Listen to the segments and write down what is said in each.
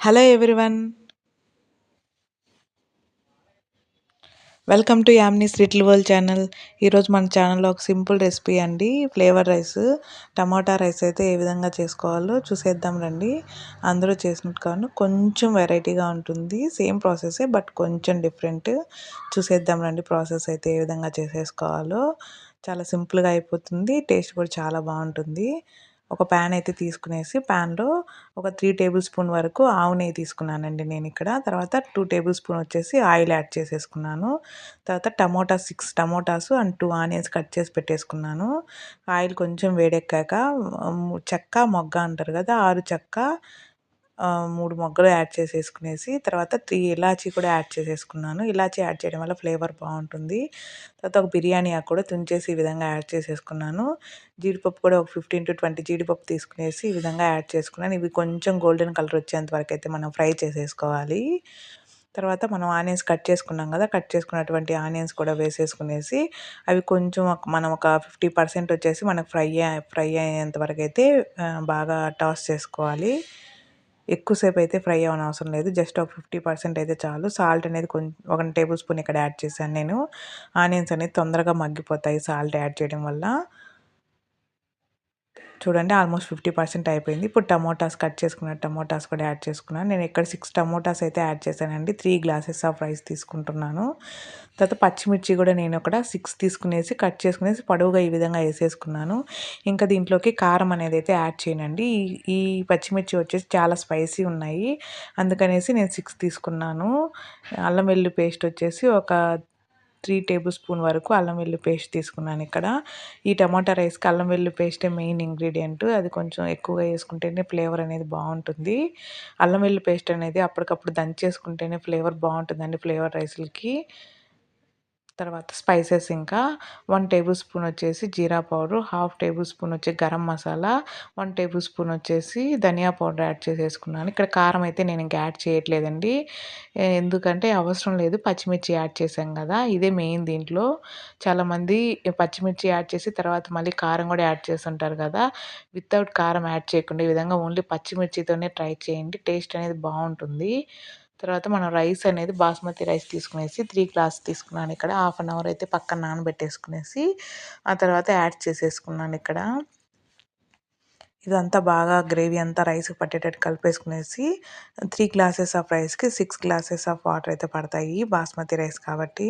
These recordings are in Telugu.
Hello everyone welcome to Yamni's little world channel ఈరోజు మన ఛానల్లో ఒక సింపుల్ రెసిపీ అండి. ఫ్లేవర్ రైస్ టమాటా రైస్ అయితే ఏ విధంగా చేసుకోవాలో చూసేద్దాం రండి. అందరూ చేసినట్టు కాను కొంచెం వెరైటీగా ఉంటుంది. సేమ్ ప్రాసెసే బట్ కొంచెం డిఫరెంట్ చూసేద్దాం రండి ప్రాసెస్ అయితే ఏ విధంగా చేసేసుకోవాలో. చాలా సింపుల్గా అయిపోతుంది. టేస్ట్ కూడా చాలా బాగుంటుంది. ఒక ప్యాన్ అయితే తీసుకునేసి ప్యాన్లో ఒక త్రీ టేబుల్ స్పూన్ వరకు ఆవు నెయ్యి తీసుకున్నానండి నేను ఇక్కడ. తర్వాత టూ టేబుల్ స్పూన్ వచ్చేసి ఆయిల్ యాడ్ చేసేసుకున్నాను. తర్వాత tomato six tomatoes and two onions cut చేసి పెట్టేసుకున్నాను. ఆయిల్ కొంచెం వేడెక్కాక చెక్క మొగ్గ అంటారు కదా ఆరు చెక్క మూడు మొగ్గలు యాడ్ చేసేసుకునేసి తర్వాత త్రీ ఇలాచీ కూడా యాడ్ చేసేసుకున్నాను. ఇలాచీ యాడ్ చేయడం వల్ల ఫ్లేవర్ బాగుంటుంది. తర్వాత ఒక బిర్యానీ ఆకు కూడా తుంచేసి ఈ విధంగా యాడ్ చేసేసుకున్నాను. జీడిపప్పు కూడా ఒక ఫిఫ్టీన్ టు ట్వంటీ జీడిపప్పు తీసుకునేసి ఈ విధంగా యాడ్ చేసుకున్నాను. ఇవి కొంచెం గోల్డెన్ కలర్ వచ్చేంత వరకు అయితే మనం ఫ్రై చేసేసుకోవాలి. తర్వాత మనం ఆనియన్స్ కట్ చేసుకున్నాం కదా కట్ చేసుకున్నటువంటి ఆనియన్స్ కూడా వేసేసుకునేసి అవి కొంచెం మనం ఒక ఫిఫ్టీ పర్సెంట్ వచ్చేసి మనకు ఫ్రై ఫ్రై అయ్యేంత వరకు అయితే బాగా టాస్ చేసుకోవాలి. ఎక్కువసేపు అయితే ఫ్రై అవ్వని అవసరం లేదు. జస్ట్ ఒక ఫిఫ్టీ పర్సెంట్ అయితే చాలు. సాల్ట్ అనేది కొంచెం ఒక టేబుల్ స్పూన్ ఇక్కడ యాడ్ చేశాను నేను. ఆనియన్స్ అనేది తొందరగా మగ్గిపోతాయి సాల్ట్ యాడ్ చేయడం వల్ల. చూడండి ఆల్మోస్ట్ ఫిఫ్టీ పర్సెంట్ అయిపోయింది. ఇప్పుడు టమోటాస్ కట్ చేసుకున్న టమోటాస్ కూడా యాడ్ చేసుకున్నాను. నేను ఇక్కడ సిక్స్ టమోటాస్ అయితే యాడ్ చేశానండి. త్రీ గ్లాసెస్ ఆఫ్ రైస్ తీసుకుంటున్నాను. తర్వాత పచ్చిమిర్చి కూడా నేను ఒక సిక్స్ తీసుకునేసి కట్ చేసుకునేసి పొడవుగా ఈ విధంగా వేసేసుకున్నాను. ఇంకా దీంట్లోకి కారం అనేది అయితే యాడ్ చేయనండి. ఈ పచ్చిమిర్చి వచ్చేసి చాలా స్పైసీ ఉన్నాయి. అందుకనేసి నేను సిక్స్ తీసుకున్నాను. అల్లం వెల్లుల్లి పేస్ట్ వచ్చేసి ఒక త్రీ టేబుల్ స్పూన్ వరకు అల్లం వెల్లు పేస్ట్ తీసుకున్నాను ఇక్కడ. ఈ టమాటా రైస్కి అల్లం వెల్లు పేస్టే మెయిన్ ఇంగ్రీడియంట్. అది కొంచెం ఎక్కువగా వేసుకుంటేనే ఫ్లేవర్ అనేది బాగుంటుంది. అల్లం వెల్లు పేస్ట్ అనేది అప్పటికప్పుడు దంచేసుకుంటేనే ఫ్లేవర్ బాగుంటుందండి ఫ్లేవర్ రైస్లకి. తర్వాత స్పైసెస్ ఇంకా. వన్ టేబుల్ స్పూన్ వచ్చేసి jeera powder half tablespoon వచ్చి garam masala one tablespoon వచ్చేసి ధనియా పౌడర్ యాడ్ చేసేసుకున్నాను. ఇక్కడ కారం అయితే నేను ఇంకా యాడ్ చేయట్లేదండి. ఎందుకంటే అవసరం లేదు పచ్చిమిర్చి యాడ్ చేసాం కదా ఇదే మెయిన్ దీంట్లో. చాలామంది పచ్చిమిర్చి యాడ్ చేసి తర్వాత మళ్ళీ కారం కూడా యాడ్ చేస్తుంటారు కదా వితౌట్ కారం యాడ్ చేయకుండా ఈ విధంగా ఓన్లీ పచ్చిమిర్చితోనే ట్రై చేయండి టేస్ట్ అనేది బాగుంటుంది. తర్వాత మనం రైస్ అనేది బాస్మతి రైస్ తీసుకునేసి త్రీ గ్లాస్ తీసుకున్నాను ఇక్కడ. హాఫ్ అన్ అవర్ అయితే పక్కన నానబెట్టేసుకునేసి ఆ తర్వాత యాడ్ చేసేసుకున్నాను ఇక్కడ. ఇదంతా బాగా గ్రేవీ అంతా రైస్కి పట్టేటట్టు కలిపేసుకునేసి త్రీ గ్లాసెస్ ఆఫ్ రైస్కి సిక్స్ గ్లాసెస్ ఆఫ్ వాటర్ అయితే పడతాయి బాస్మతి రైస్ కాబట్టి.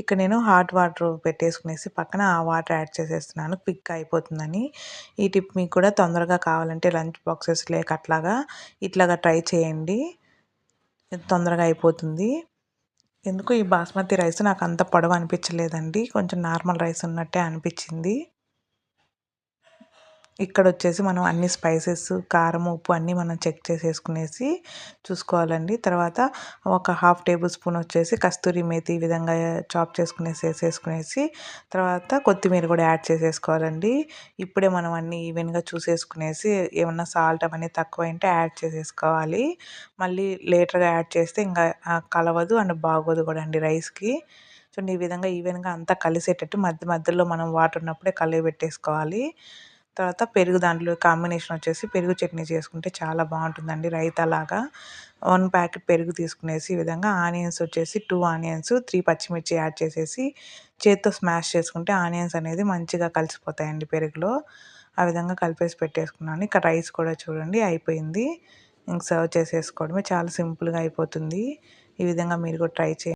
ఇక్కడ నేను హాట్ వాటర్ పెట్టేసుకునేసి పక్కన ఆ వాటర్ యాడ్ చేసేస్తున్నాను. క్విక్గా అయిపోతుందని. ఈ టిప్ మీకు కూడా తొందరగా కావాలంటే లంచ్ బాక్సెస్ లేక అట్లాగా ఇట్లాగా ట్రై చేయండి. తొందరగా అయిపోతుంది. ఎందుకు ఈ బాస్మతి రైస్ నాకు అంత పొడవు అనిపించలేదండి కొంచెం నార్మల్ రైస్ ఉన్నట్టే అనిపించింది. ఇక్కడ వచ్చేసి మనం అన్ని స్పైసెస్ కారం ఉప్పు అన్నీ మనం చెక్ చేసేసుకునేసి చూసుకోవాలండి. తర్వాత ఒక హాఫ్ టేబుల్ స్పూన్ వచ్చేసి కస్తూరి మేతి ఈ విధంగా చాప్ చేసుకునేసి వేసేసుకునేసి తర్వాత కొత్తిమీర కూడా యాడ్ చేసేసుకోవాలండి. ఇప్పుడే మనం అన్నీ ఈవెన్గా చూసేసుకునేసి ఏమన్నా సాల్ట్ అవన్నీ తక్కువ అంటే యాడ్ చేసేసుకోవాలి. మళ్ళీ లేటర్గా యాడ్ చేస్తే ఇంకా కలవదు అండ్ బాగోదు కూడా అండి రైస్కి. చూడండి ఈ విధంగా ఈవెన్గా అంతా కలిసేటట్టు మధ్య మధ్యలో మనం వాటర్ ఉన్నప్పుడే కలిగి పెట్టేసుకోవాలి తర్వాత పెరుగు దాంట్లో కాంబినేషన్ వచ్చేసి పెరుగు చట్నీ చేసుకుంటే చాలా బాగుంటుందండి రైతాలాగా. వన్ ప్యాకెట్ పెరుగు తీసుకునేసి ఈ విధంగా ఆనియన్స్ వచ్చేసి టూ ఆనియన్స్ త్రీ పచ్చిమిర్చి యాడ్ చేసేసి చేత్తో స్మాష్ చేసుకుంటే ఆనియన్స్ అనేది మంచిగా కలిసిపోతాయండి పెరుగులో. ఆ విధంగా కలిపేసి పెట్టేసుకున్నాను. ఇక రైస్ కూడా చూడండి అయిపోయింది. ఇంక సర్వ్ చేసేసుకోవడమే చాలా సింపుల్గా అయిపోతుంది. ఈ విధంగా మీరు కూడా ట్రై చేయండి.